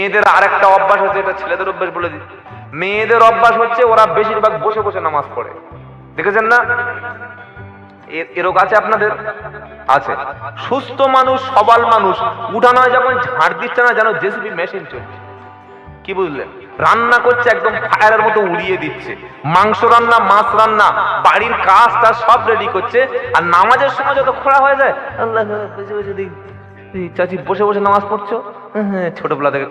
মেয়েদের আরেকটা অভ্যাস হচ্ছে এটা ছেলেদের অভ্যাস বলে দিই। মেয়েদের অভ্যাস হচ্ছে ওরা বেশিরভাগ বসে বসে নামাজ পড়ে। দেখেছেন না? এ- এরকম আছে আপনাদের? আছে। সুস্থ মানুষ, সবাল মানুষ, উঠানো যখন ঝাড় দিচ্ছে না, যেন জেসিবি মেশিন চলছে। কি বুঝলেন? রান্না করছে একদম ফায়ারের মতো উড়িয়ে দিচ্ছে। মাংস রান্না, মাছ রান্না, বাড়ির কাজটা সব রেডি করছে। আর নামাজের সময় যত খোড়া হয়ে যায়, আল্লাহ চাচি, বসে বসে নামাজ পড়ছো? ছোটবেলা থেকে।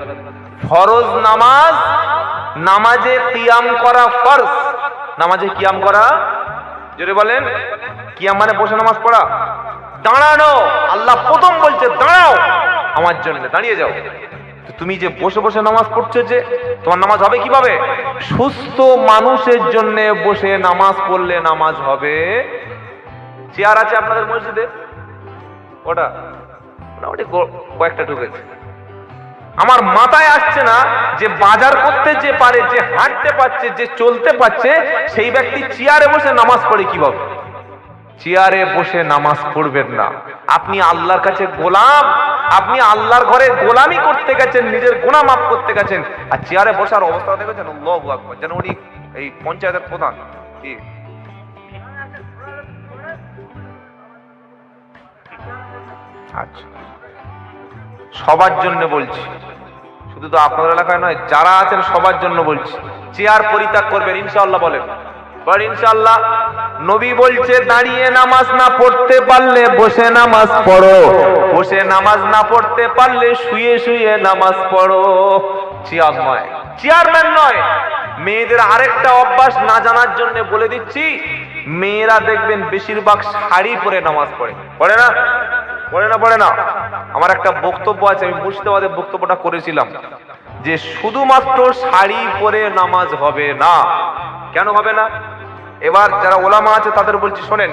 ফরজ নামাজ, নামাজে কিয়াম করা ফরজ। নামাজে কিয়াম করা, জোরে বলেন, কিয়াম মানে বসে নামাজ পড়া। দাঁড়ানো, আল্লাহ প্রথম বলছে, দাঁড়াও, আমার জন্য, দাঁড়িয়ে যাও। তুমি যে বসে বসে নামাজ পড়ছো যে, তোমার নামাজ হবে কীভাবে? সুস্থ মানুষের জন্য বসে নামাজ পড়লে নামাজ হবে। চেয়ার আছে আপনাদের মসজিদে? ওটা মোটামুটি কয়েকটা ঢুকেছে। আমার মাথায় আসছে না যে বাজার করতে যে পারে, যে হাঁটতে পারছে, যে চলতে পারছে, সেই ব্যক্তি চেয়ারে বসে নামাজ পড়ে কীভাবে চেয়ারে বসে নামাজ পড়বেন না। আপনি আল্লাহর কাছে গোলাম, আপনি আল্লাহর ঘরে গোলামি করতে গেছেন, নিজের গুণা মাফ করতে গেছেন, আর চেয়ারে বসার অবস্থা দেখেছেন? যেন উনি এই পঞ্চায়েতের প্রধান। আচ্ছা। সবার জন্য বলছি। শুধু তো আপনাদের এলাকায় নয়, যারা আছেন সবার জন্য বলছি। চেয়ার পরিত্যাগ করবেন ইনশাল্লাহ বলেন। বল ইনশাআল্লাহ, নবী বলছে, দাঁড়িয়ে নামাজ না পড়তে পারলে বসে নামাজ পড়ো। বসে নামাজ না পড়তে পারলে শুয়ে শুয়ে নামাজ পড়ো। চেয়ার নয়। চেয়ারম্যান নয়। মেয়েদের আরেকটা অভ্যাস না জানার জন্য বলে দিচ্ছি, মেয়েরা দেখবেন বেশিরভাগ শাড়ি পরে নামাজ পড়ে। পড়ে না? পড়ে না পড়ে না। আমার একটা বক্তব্য আছে, আমি মুর্শিদাবাদে বক্তব্যটা করেছিলাম, যে শুধুমাত্র শাড়ি পরে নামাজ হবে না। কেন হবে না? এবার যারা ওলামা আছে, তাদের বলছি, শোনেন,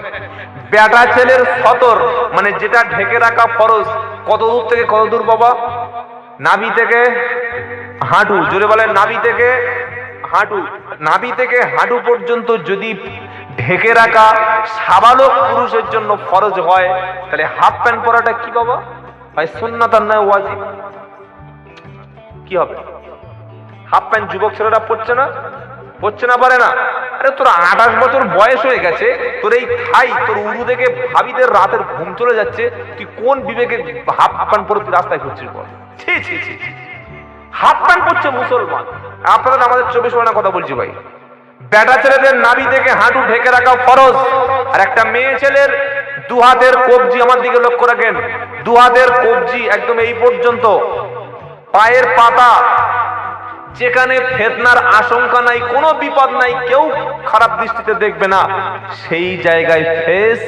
বেটা ছেলের সতর মানে যেটা ঢেকে রাখা ফরজ, কত দূর থেকে, কত দূর বাবা? নাভি থেকে হাঁটু, জোরে বলেন, নাভি থেকে হাঁটু, নাভি থেকে হাঁটু পর্যন্ত যদি ঢেকে রাখা সাবালক পুরুষের জন্য ফরজ হয়, তাহলে হাফ প্যান্ট পরাটা কি বাবা ভাই, সুন্নাত নয় ওয়াজিব। কি হবে? হাফ প্যান্ট যুবক ছেলেরা পড়ছে না? পড়ছে না, পারে না? আরে, তোর আঠাশ বছর বয়স হয়ে গেছে, তোর এই খাই তোর উরু দেখে ভাবিদের রাতের ঘুম চলে যাচ্ছে, তুই কোন বিবেকে হাফ প্যান্ট পরে তুই রাস্তায় ঘুরছিস বল। হাফ প্যান্ট পরছে মুসলমান। আপনারা আমাদের চব্বিশ ঘণ্টা কথা বলছি ভাই। বেটা ছেলেদের নাভি থেকে হাঁটু ঢেকে রাখা ফরজ। আর একটা মেয়ে ছেলের দু হাতের কবজি আমার দিকে লক্ষ্য রাখেন। দু হাতের কবজি একদম এই পর্যন্ত। পায়ের পাতা, যেখানে ফেতনার আশঙ্কা নাই, কোনো বিপদ নাই, কেউ খারাপ দৃষ্টিতে দেখবে না। সেই জায়গায় ফেস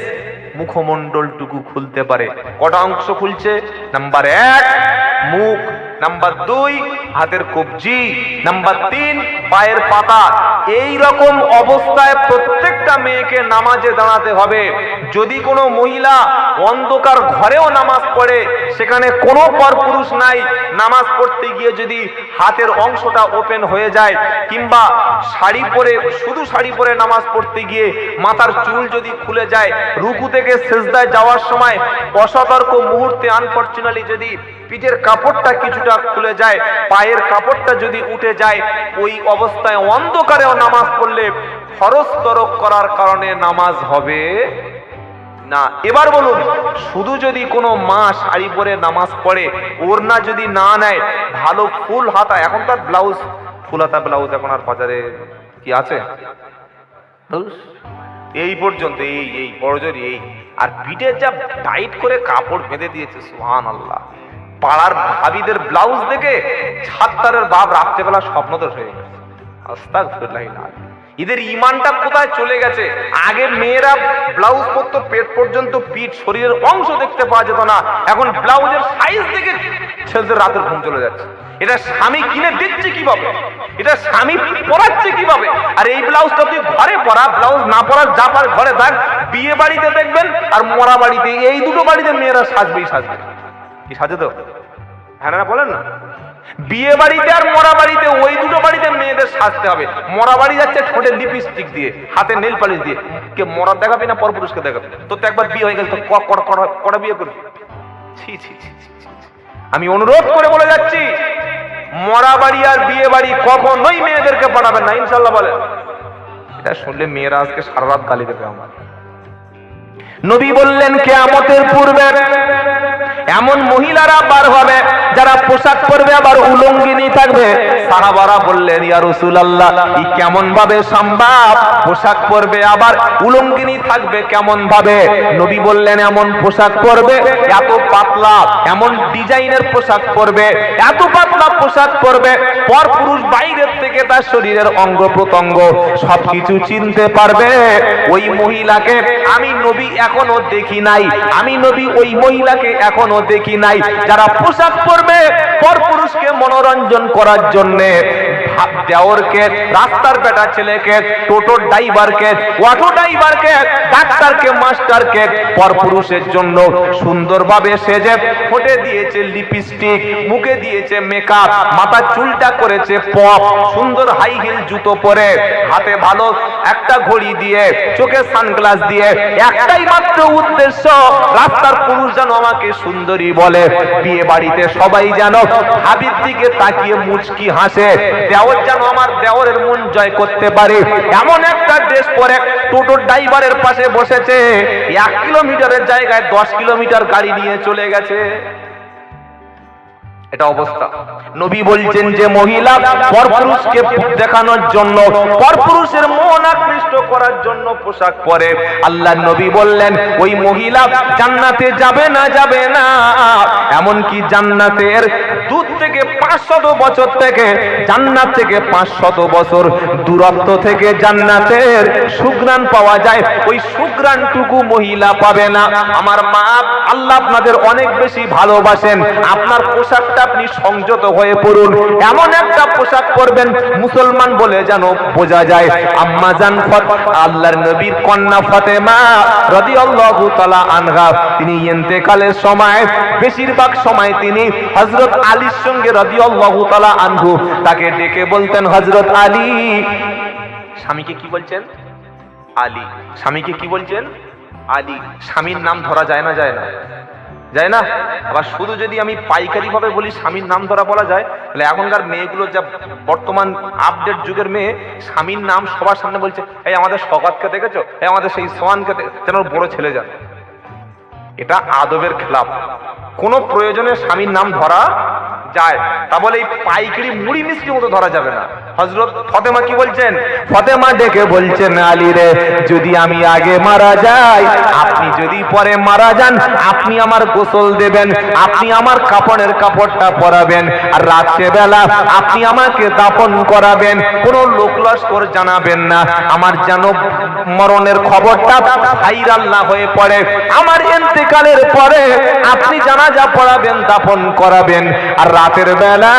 মুখমণ্ডলটুকু খুলতে পারে। কটা অংশ খুলছে? নাম্বার এক, মুখ। নাম্বার দুই, হাতের কবজি। নাম্বার তিন, পায়ের পাতা। এই রকম অবস্থায় প্রত্যেকটা মেয়েকে নামাজে দাঁড়াতে হবে। যদি কোনো মহিলা অন্ধকার ঘরেও নামাজ পড়ে, সেখানে কোনো পরপুরুষ নাই। নামাজ পড়তে গিয়ে যদি হাতের অংশটা ওপেন হয়ে যায়, কিংবা শাড়ি পরে, শুধু শাড়ি পরে নামাজ পড়তে গিয়ে মাথার চুল যদি খুলে যায়, রুকু থেকে সেজদায় যাওয়ার সময় অসতর্ক মুহূর্তে আনফর্চুনালি যদি পিঠের কাপড়টা কিছুটা খুলে যায় পায়ের কাপড়টা যদি উঠে যায় ওই অবস্থায় অন্ধকারেও নামাজ পড়লে ফরজ তরক করার কারণে নামাজ হবে না। এবার বলুন শুধু যদি কোনো মা শাড়ি পরে নামাজ পড়ে ওড়না যদি না নেয় ভালো ফুল হাতা এখন তার ব্লাউজ ফুল হাতা ব্লাউজ এখন আর বাজারে কি আছে? এই পর্যন্ত এই এই বড়জোরি এই। আর পিঠে যা টাইট করে কাপড় বেঁধে দিয়েছে সুহান আল্লাহ পাড়ার ভাবিদের ব্লাউজ দেখে ছাত্তারের বাপ রাত্রেবেলা স্বপ্নদোষ হয়ে গেছে। এদের ইমানটা কোথায় চলে গেছে? আগে মেয়েরা ব্লাউজ পরতো পেট পর্যন্ত পিঠ শরীরের অংশ দেখতে পাওয়া যেত না। এখন ব্লাউজের সাইজ দেখে ছেলেদের রাতের ঘুম চলে যাচ্ছে। এটা স্বামী কিনে দিচ্ছে কীভাবে? এটা স্বামী পরাচ্ছে কীভাবে? আর এই ব্লাউজটা তুই ঘরে পরা, ব্লাউজ না পরার যা পার ঘরে থাক বিয়ে বাড়িতে দেখবেন আর মরা বাড়িতে এই দুটো বাড়িতে মেয়েরা সাজবেই সাজবে। কি সাজে তো? হ্যাঁ না বলেন না। বিয়ে বাড়িতে আর মরা বাড়িতে ওই দুটো বাড়িতে মেয়েদের সাজতে হবে। মরা বাড়ি যাচ্ছে ঠোঁটে লিপস্টিক দিয়ে, হাতে নেল পালিশ দিয়ে। কে মরা দেখাবি না পরপুরুষকে দেখাবি? তো একবার বিয়ে হয়ে গেছে, তো কটা বিয়ে করবি? ছি ছি ছি। আমি অনুরোধ করে বলে যাচ্ছি, মরা বাড়ি আর বিয়ে বাড়ি কখনোই মেয়েদেরকে পাঠাবেন না ইনশাল্লাহ বলেন। এটা শুনলে মেয়েরা আজকে সারা রাত গালি দেবে আমার নবী বললেন, কেয়ামতের পূর্বে এমন মহিলারা বার হবে, যারা পোশাক পরবে, আবার উলঙ্গিনী থাকবে। সাহাবারা বললেন, ইয়া রাসূলুল্লাহ ই কেমন ভাবে সম্ভব? পোশাক পরবে, আবার উলঙ্গিনী থাকবে কেমন ভাবে নবী বললেন, এমন পোশাক পরবে, এত পাতলা, এমন ডিজাইনের পোশাক পরবে, এত পাতলা পোশাক পরবে পর পুরুষ বাইরের থেকে তার শরীরের অঙ্গ প্রত্যঙ্গ সবকিছু চিনতে পারবে। ওই মহিলাকে আমি নবী এখনও দেখি নাই। আমি নবী ওই মহিলাকে এখনও দেখি নাই। যারা পোশাক পরবে পর পুরুষকে মনোরঞ্জন করার জন্য দেওরকে রাস্তার বেটা ছেলেকে টোটোর ড্রাইভারকে অটো ড্রাইভারকে ডাক্তারকে মাস্টারকে পর পুরুষের জন্য সুন্দরভাবে সেজে ফোটে দিয়েছে লিপস্টিক, মুখে দিয়েছে মেকআপ মাথার চুলটা করেছে পপ, সুন্দর হাই হিল জুতো পরে, হাতে ভালো একটা ঘড়ি দিয়ে, চোখে সানগ্লাস দিয়ে, একটাই মাত্র উদ্দেশ্য, রাস্তার পুরুষ যেন আমাকে সুন্দরী বলে। বিয়ে বাড়িতে সবাই যেন হাবির দিকে তাকিয়ে মুচকি হাসে। দেওর যেন আমার দেওরের মন জয় করতে পারে। এমন একটা ড্রেস পরে টোটো ড্রাইভারের পাশে বসেছে। এক কিলোমিটারের জায়গায় দশ কিলোমিটার গাড়ি নিয়ে চলে গেছে। এটা অবস্থা। নবী বলছেন যে মহিলা পরপুরুষকে দেখানোর জন্য, পরপুরুষের মন আকৃষ্ট করার জন্য পোশাক পরে। আল্লাহ নবী বললেন, ওই মহিলা জান্নাতে যাবে না যাবে না। এমনকি জান্নাতের দূর থেকে পাঁচশত বছর থেকে, জান্নাত থেকে পাঁচশত বছর দূরত্ব থেকে জান্নাতের সুগ্রাণ পাওয়া যায়। ওই সুগ্রাণটুকু মহিলা পাবে না। আমার মা, আল্লাহ আপনাদের অনেক বেশি ভালোবাসেন। আপনার পোশাকটা আপনি সংযত হয়ে পড়ুন। এমন একটা পোশাক পরবেন, মুসলমান বলে যেন বোঝা যায়। আম্মা জান আল্লাহর নবীর কন্যা ফাতেমা রাদিয়াল্লাহু তাআলা আনহা, তিনি ইন্তেকালের সময়, বেশিরভাগ সময় তিনি হযরত আলীর সঙ্গে রাদিয়াল্লাহু তাআলা আনহু তাকে ডেকে বলতেন হযরত আলী। স্বামীকে কি বলছেন? আলী। স্বামীকে কি বলছেন? আলী। স্বামীর নাম ধরা যায় না যায় না। যায় না? আবার শুধু যদি আমি পাইকারি ভাবে বলি স্বামীর নাম ধরা বলা যায়, তাহলে এখনকার মেয়েগুলো যা বর্তমান আপডেট যুগের মেয়ে, স্বামীর নাম সবার সামনে বলছে, এই আমাদের সকাতকে দেখেছ? এই আমাদের সেই সোয়ানকে দেখে-" যেন বড় ছেলে যান। এটা আদবের খেলাফ কোন প্রয়োজনে স্বামীর নাম ধরা যায়, তা বলে এই পাইকারি মুড়ি মিষ্টি মতো ধরা যাবে না। হজরত ফতেমা কি বলছেন? ফতেমা বলছেন, আলী রে, যদি আমি আগে মারা যাই, আপনি যদি পরে মারা যান, আপনি আমার গোসল দেবেন, আপনি আমার কাপড়ের কাপড়টা পরাবেন, আর আপনি আমাকে দাপন করাবেন, কোন লোক লস্কর জানাবেন না। আমার যেন মরণের খবরটা ভাইরাল না হয়ে পড়ে, আমার এন্তেকালের পরে আপনি জানাজা পড়াবেন, দাফন করাবেন, আর রাতের বেলা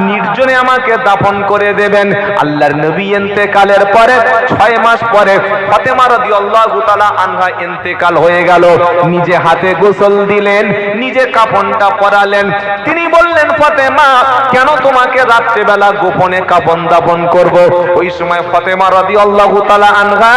নির্জনে আমাকে দাফন করে দেবেন। আল্লাহর নবী এন্তেকালের পরে, ছয় মাস পরে ফাতেমা রাদিয়াল্লাহু তাআলা আনহা এন্তেকাল হয়ে গেল। নিজে হাতে গোসল দিলেন, নিজে কাফনটা পরালেন। তিনি বললেন, ফাতেমা, কেন তোমাকে রাত্রেবেলা গোপনে কাফন দাপন করব? ওই সময় ফাতেমা রাদিয়াল্লাহু তাআলা আনহা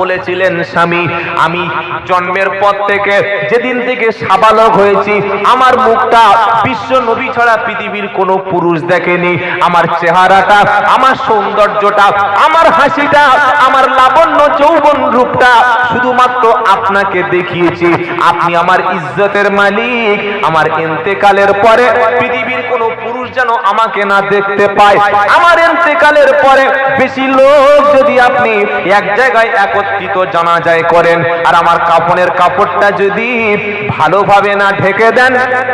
বলেছিলেন, স্বামী, আমি জন্মের পর থেকে যেদিন থেকে সাবালক হয়েছি, আমার মুখটা বিশ্ব নবী ছাড়া পৃথিবীর কোনো পুরুষ দেখেনি। আমার চেহারাটা, আমার সৌন্দর্যটা, আমার হাসিটা, আমার লাবণ্য যৌবন রূপটা শুধুমাত্র আপনাকে দেখিয়েছি। আপনি আমার ইজ্জতের মালিক। আমার ইন্তেকালের পরে পৃথিবীর কোনো পুরুষ যেন আমাকে না দেখতে পায়। আমার ইন্তেকালের পরে বেশি লোক যদি আপনি এক জায়গায় একত্রিত জানাজায় করেন। আর আমার কাপড়ের কাপড়টা যদি ভালোভাবে না ঢেকে দেন,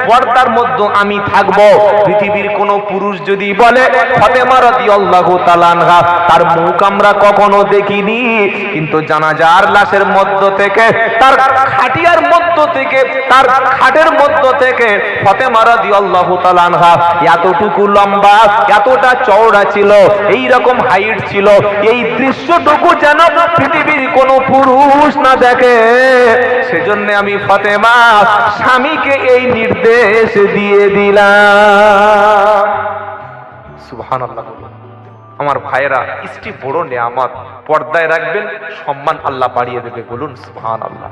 পর্দার মধ্যে আমি থাকব। পৃথিবীর কোন পুরুষ যদি বলে, ফতেমা তার মুখ আমরা কখনো দেখিনি। কিন্তু জানাজার লাশের মধ্য থেকে, তার খাটিয়ার মধ্য থেকে, তার খাটের মধ্য থেকে ফতেমা রাদিয়াল্লাহু তাআলা এতটুকু লম্বা, এতটা চওড়া ছিল এই রকম হাইট ছিল। এই দৃশ্যটুকু যেন পৃথিবীর কোন পুরুষ না দেখে, সেজন্য আমি ফতেমা স্বামীকে এই নির্দেশ দিয়ে দিলাম। সুবহানাল্লাহ। আমার ভাইয়েরা স্ত্রী বড় নেয়ামত। পর্দায় রাখবেন, সম্মান আল্লাহ বাড়িয়ে দেবে, বলুন সুবহানাল্লাহ।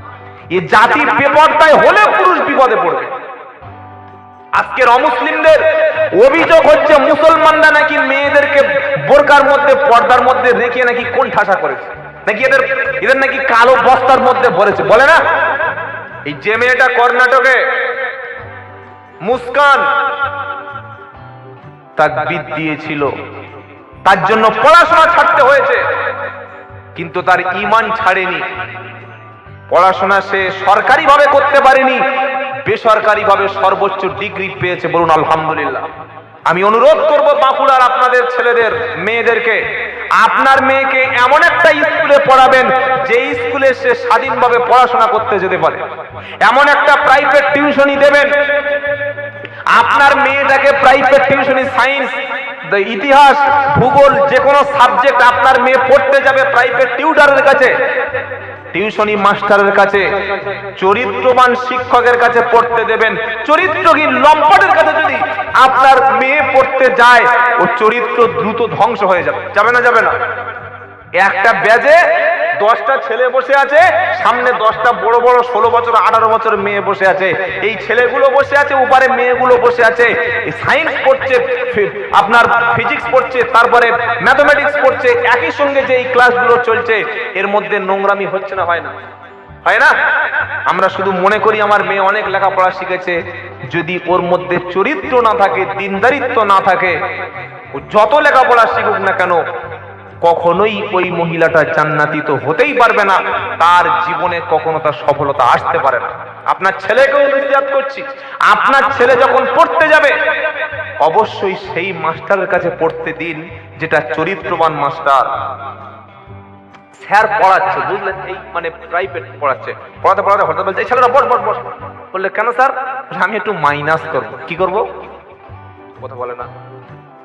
এই জাতি বেপর্দায় হলে পুরুষ বিপদে পড়বে। আজকের অমুসলিমদের অভিযোগ হচ্ছে, মুসলমানরা নাকি মেয়েদেরকে বোরকার মধ্যে, পর্দার মধ্যে রেখে নাকি কোন ঠাসা করেছে। নাকি এদের এদের নাকি কালো বস্তার মধ্যে ভরেছে, বলে না? এই যে মেয়েটা কর্ণাটকে, মুস্কান তাকবিদ দিয়েছিল। তার জন্য পড়াশোনা ছাড়তে হয়েছে, কিন্তু তার ইমান ছাড়েনি। পড়াশোনা সে সরকারি ভাবে করতে পারেনি বেসরকারি ভাবে সর্বোচ্চ ডিগ্রি পেয়েছে, বলুন আলহামদুলিল্লাহ। আমি অনুরোধ করব বাঁকুড়ার আপনাদের ছেলেদের, মেয়েদেরকে, আপনার মেয়েকে এমন একটা স্কুলে পড়াবেন যে স্কুলে সে স্বাধীনভাবে পড়াশোনা করতে যেতে পারে। এমন একটা প্রাইভেট টিউশনই দেবেন। আপনার মেয়েটাকে প্রাইভেট টিউশনি সায়েন্স ইতিহাস, ভূগোল যে কোনো সাবজেক্ট আপনার মেয়ে পড়তে যাবে প্রাইভেট টিউটারের কাছে। টিউশনি মাস্টারের কাছে, চরিত্রবান শিক্ষকের কাছে পড়তে দেবেন। চরিত্রহীন লম্পটের কাছে যদি আপনার মেয়ে পড়তে যায়, ও চরিত্র দ্রুত ধ্বংস হয়ে যাবে। যাবে না যাবে না। একটা ব্যাজে দশটা ছেলে বসে আছে, সামনে দশটা বড় বড় ষোলো বছর, আঠারো বছর মেয়ে বসে আছে। এই ছেলেগুলো বসে আছে উপরে মেয়েগুলো বসে আছে। সায়েন্স পড়ছে আপনার ফিজিক্স পড়ছে, তারপরে ম্যাথমেটিক্স পড়ছে, একই সঙ্গে যে এই ক্লাসগুলো চলছে, এর মধ্যে নোংরামি হচ্ছে না, হয় না? হয় না? আমরা শুধু মনে করি আমার মেয়ে অনেক লেখাপড়া শিখেছে। যদি ওর মধ্যে চরিত্র না থাকে, দিনদারিত্ব না থাকে, ও যত লেখাপড়া শিখুক না কেন কখনোই ওই মহিলাটা জান্নাতি তো হতেই পারবে না। তার জীবনে কখনো তার সফলতা আসতে পারে না। আপনার ছেলেকেও নসিহাত করছি। আপনার ছেলে যখন পড়তে যাবে, অবশ্যই সেই মাস্টারের কাছে পড়তে দিন যেটা চরিত্রবান মাস্টার। স্যার পড়াচ্ছে, বুঝলেন? এই মানে প্রাইভেট পড়াচ্ছে। পড়াতে পড়াতে হঠাৎ বলছে, "এই বস বস বস বললে, কেন স্যার? আমি একটু মাইনাস করব। কি করব? কথা বলে না।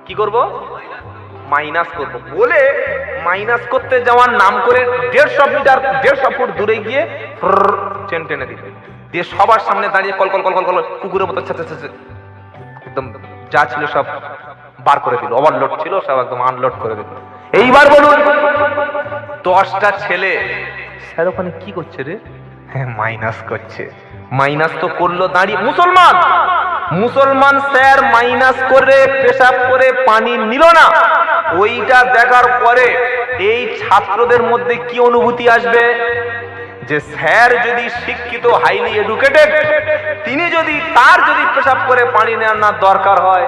কি করব? মাইনাস করব। বলে মাইনাস করতে যাওয়ার নাম করে দেড়শো মিটার, দেড়শো ফুট দূরে গিয়ে চেন টেনে দিল। দিয়ে সবার সামনে দাঁড়িয়ে কল কল কল কল কল, কুকুরের মতো একদম যা ছিল সব বার করে দিল। ওভারলোড ছিল, সব একদম আনলোড করে দিল। এইবার বলুন, দশটা ছেলে, স্যার ওখানে কি করছে রে? হ্যাঁ মাইনাস করছে। মাইনাস তো করল দাঁড়িয়ে, মুসলমান! মুসলমান, স্যার মাইনাস করে পেশাব করে পানি নিল না। ওইটা দেখার পরে এই ছাত্রদের মধ্যে কি অনুভূতি আসবে? যে স্যার যদি শিক্ষিত হাইলি এডুকেটেড তিনি যদি, তার যদি পেশাব করে পানি নেওয়ার দরকার হয়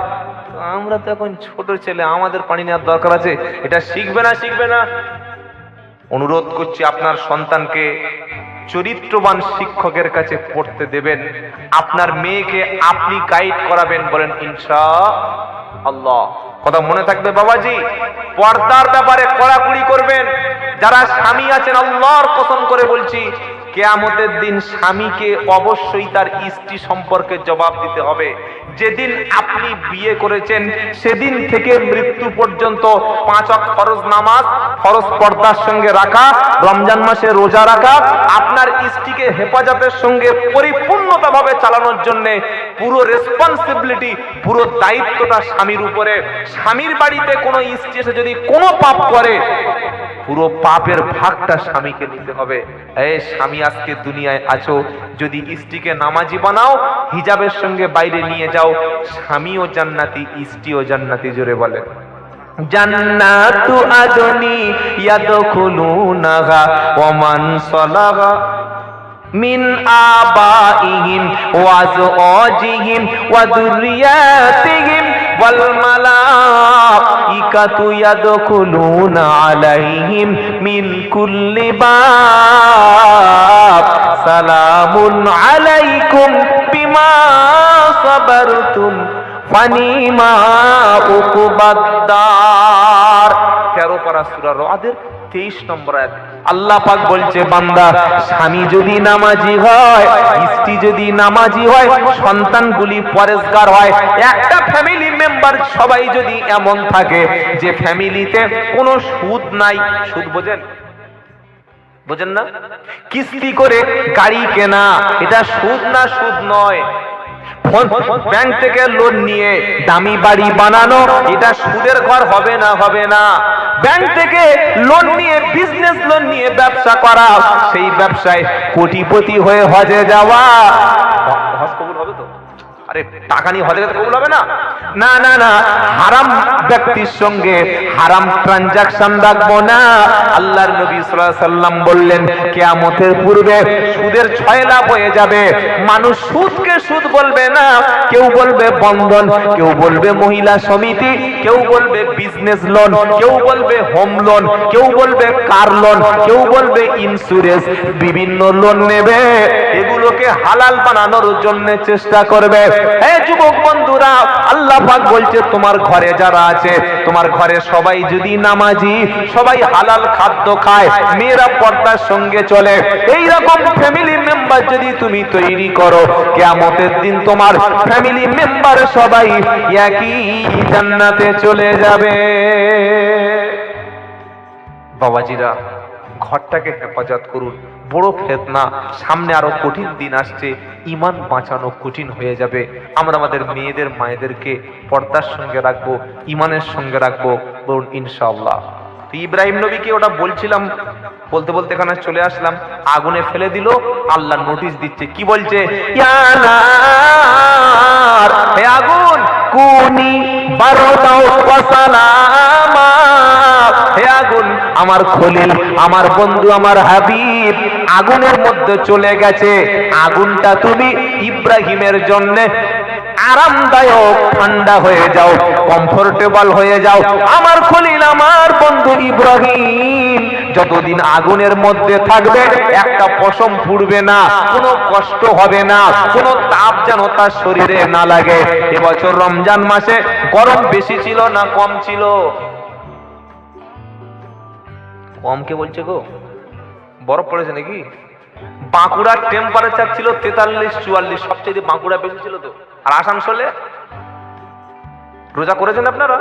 আমরা তো এখন ছোট ছেলে, আমাদের পানি নেওয়ার দরকার আছে। এটা শিখবে না শিখবে না। অনুরোধ করছি আপনার সন্তানকে চরিত্রবান শিক্ষকের কাছে পড়তে দেবেন। আপনার মেয়েকে আপনি গাইড করাবেন বলেন, ইনশা আল্লাহ। কথা মনে থাকবে বাবাজি? পর্দার ব্যাপারে কড়াকুড়ি করবেন। যারা স্বামী আছেন, আল্লাহর কসম করে বলছি কেয়ামতের দিন স্বামীকে অবশ্যই তার স্ত্রী সম্পর্কে জবাব দিতে হবে। যেদিন আপনি বিয়ে করেছেন, সেদিন থেকে মৃত্যু পর্যন্ত পাঁচ ওয়াক্ত ফরজ নামাজ, ফরজ পর্দার সঙ্গে রাখা, রমজান মাসে রোজা রাখা, আপনার স্ত্রীকে হেফাজতের সঙ্গে পরিপূর্ণতা ভাবে চালানোর জন্য পুরো রেসপন্সিবিলিটি পুরো দায়িত্বটা স্বামীর উপরে। স্বামীর বাড়িতে কোনো স্ত্রী এসে যদি কোনো পাপ করে, পুরো পাপের ভাগটা স্বামীকে নিতে হবে। এই স্বামী আজকে দুনিয়ায় আছো, যদি স্ত্রীকে নামাজি বানাও, হিজাবের সঙ্গে বাইরে নিয়ে যাও, স্বামীও জান্নাতি, স্ত্রীও জান্নাতি জোরে বলেন। জান্নাতু আদনি ইয়াদখুলুনাহা ওয়া সালাহা মিন আবাইহিম ওয়া আজওয়াজিহিম ওয়া যুররিয়াতিহিম ওয়াল মালাইকাতু ইয়াদখুলুনা আলাইহিম মিন কুল্লি বাব। সালামুন আলাইকুম বিমা সাবারতুম ফানিমা উকুবাদ্দার তেরো পারা সুরা রদের তেইশ নম্বর আল্লাহ পাক বলছে, বান্দা, স্বামী যদি নামাজি হয়, স্ত্রী যদি নামাজি হয়, সন্তানগুলি পরেশগার হয়, একটা ফ্যামিলি মেম্বার সবাই যদি এমন থাকে যে ফ্যামিলিতে কোনো সুদ নাই, সুদ বোঝেন? বোঝেন না? কিস্তি করে গাড়ি কেনা, এটা সুদ না সুদ নয়। ব্যাংক থেকে লোন নিয়ে দামি বাড়ি বানানো, এটা সুদের ঘর হবে না হবে না। ব্যাংক থেকে লোন নিয়ে বিজনেস লোন নিয়ে ব্যবসা করা, সেই ব্যবসায় কোটিপতি হয়ে হজে যাওয়া। টাকা নিয়ে হজে কবুল হবে না? না না না, হারাম ব্যক্তির সঙ্গে হারাম ট্রানজাকশন রাখব না। আল্লাহর নবী সাল্লাম বললেন, কিয়ামতের পূর্বে সুদের যাবে। মানুষ সুদকে সুদ বলবে না। কেউ বলবে বন্ধন, কেউ বলবে মহিলা সমিতি, কেউ বলবে বিজনেস লোন কেউ বলবে হোম লোন কেউ বলবে কার লোন কেউ বলবে ইন্স্যুরেন্স বিভিন্ন লোন নেবে। এগুলোকে হালাল বানানোর জন্য চেষ্টা করবে। হে যুবক বন্ধুরা, আল্লাহ পাক বলছে, তোমার ঘরে যারা আছে, তোমার ঘরে সবাই যদি নামাজি, সবাই হালাল খাদ্য খায়, মেয়েরা পর্দার সঙ্গে চলে। এই রকম ফ্যামিলি মেম্বার যদি তুমি তৈরি করো, কিয়ামতের দিন তোমার ফ্যামিলি মেম্বার সবাই একই জান্নাতে চলে যাবে। বাবাজিরা ঘরটাকে হেফাজত করুন। বড় ফেতনা, সামনে আরও কঠিন দিন আসছে ইমান বাঁচানো কঠিন হয়ে যাবে। আমরা আমাদের মেয়েদের, মায়েদেরকে পর্দার সঙ্গে রাখব ইমানের সঙ্গে রাখব, বলুন ইনশাআল্লাহ। তো ইব্রাহিম নবীকে ওটা বলছিলাম, বলতে বলতে এখানে চলে আসলাম, আগুনে ফেলে দিল, আল্লাহ নোটিশ দিচ্ছে। কি বলছে? আগুন, কুনি ওয়া সালামা। হে আগুন, আমার খলিল, আমার বন্ধু, আমার হাবিব, আগুনের মধ্যে চলে গেছে। আগুনটা তুমি ইব্রাহিমের জন্য আরামদায়ক, ঠান্ডা হয়ে যাও কমফোর্টেবল হয়ে যাও। আমার খলিল, আমার বন্ধু ইব্রাহিম, যতদিন আগুনের মধ্যে থাকবে, একটা পশম ফুটবে না, কোনো কষ্ট হবে না, কোনো তাপ যেন তার শরীরে না লাগে। এবছর রমজান মাসে গরম বেশি ছিল না কম ছিল? কম কে বলছে গো? বরফ পড়েছে নাকি? বাঁকুড়ার টেম্পারেচার ছিল তেতাল্লিশ, চুয়াল্লিশ, সবচেয়ে বাঁকুড়া বেশি ছিল তো। আর আসানসোলে? রোজা করেছেন আপনারা?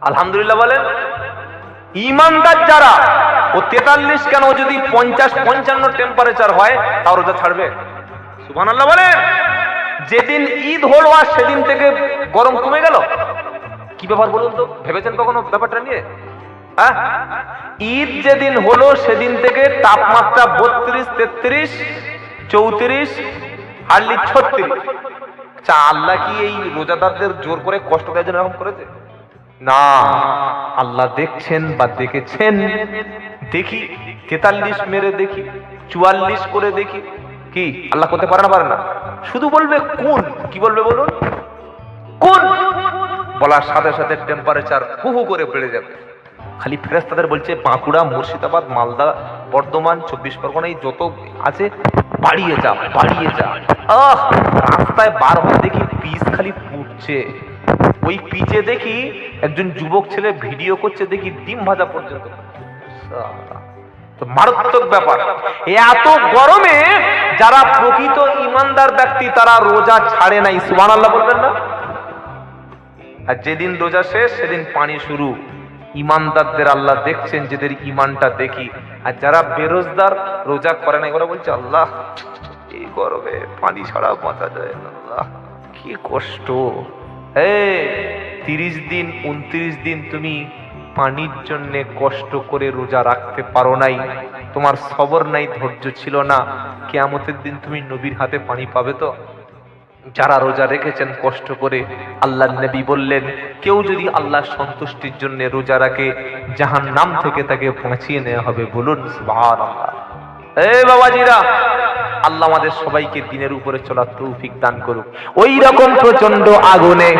আলহামদুলিল্লাহ বলেন। ইমানদার যারা, ও তেতাল্লিশ কেন যদি পঞ্চাশ, পঞ্চান্ন টেম্পারেচার হয়, তাও রোজা ছাড়বে? সুবহান আল্লাহ বলে যেদিন ঈদ হলো আর সেদিন থেকে গরম কমে গেল? কি ব্যাপার বলুন তো? ভেবেছেন কখনো ব্যাপারটা নিয়ে? ঈদ যেদিন হলো, সেদিন থেকে তাপমাত্রা বত্রিশ, তেত্রিশ, চৌত্রিশ হার্লি ছত্রিশ। আচ্ছা আল্লাহ কি এই রোজাদারদের জোর করে কষ্ট দেওয়ার এরকম করেছে? না। আল্লাহ দেখছেন বা দেখেছেন। দেখি, তেতাল্লিশ মেরে দেখি, চুয়াল্লিশ করে দেখি। কি? আল্লাহ করতে পারে না পারে না? শুধু বলবে কোন? কি বলবে বলুন? কোন? বলার সাথে সাথে টেম্পারেচার হু হু করে বেড়ে যাবে। খালি ফেরেস্তাদের বলছে বাঁকুড়া, মুর্শিদাবাদ, মালদা, বর্ধমান, চব্বিশ পরগনা এই যত আছে বাড়িয়ে যা বাড়িয়ে যা। আহ, রাস্তায় বার হয়ে দেখি পিস খালি ফুটছে। ওই পিচে দেখি একজন যুবক ছেলে ভিডিও করছে, দেখি ডিম ভাজা পর্যন্ত। মারাত্মক ব্যাপার। এত গরমে যারা প্রকৃত ইমানদার ব্যক্তি, তারা রোজা ছাড়ে নাই। সুমান আল্লাহ বলবেন না? আর যেদিন রোজা শেষ, সেদিন পানি শুরু। ইমানদারদের আল্লাহ দেখছেন, যেদের ইমানটা দেখি। আর যারা বেরোজদার রোজা করে না, এগুলো বলছে, আল্লাহ, এই গরমে পানি ছাড়া বাঁচা যায় আল্লাহ, কি কষ্ট। এ তিরিশ দিন, উনত্রিশ দিন তুমি পানির জন্য কষ্ট করে রোজা রাখতে পারো নাই। তোমার সবর নাই, ধৈর্য ছিল না। কেয়ামতের দিন তুমি নবীর হাতে পানি পাবে তো? যারা রোজা রেখেছেন, কষ্ট করে আল্লাহ নবী বললেন, কেউ যদি আল্লাহ সন্তুষ্টির জন্য রোজা রাখে জাহান নাম থেকে তাকে বাঁচিয়ে নেওয়া হবে বলুন বাবাজিরা, আল্লাহ আমাদের সবাইকে দিনের উপরে চলার তৌফিক দান করুক। ওই রকম প্রচণ্ড আগুনে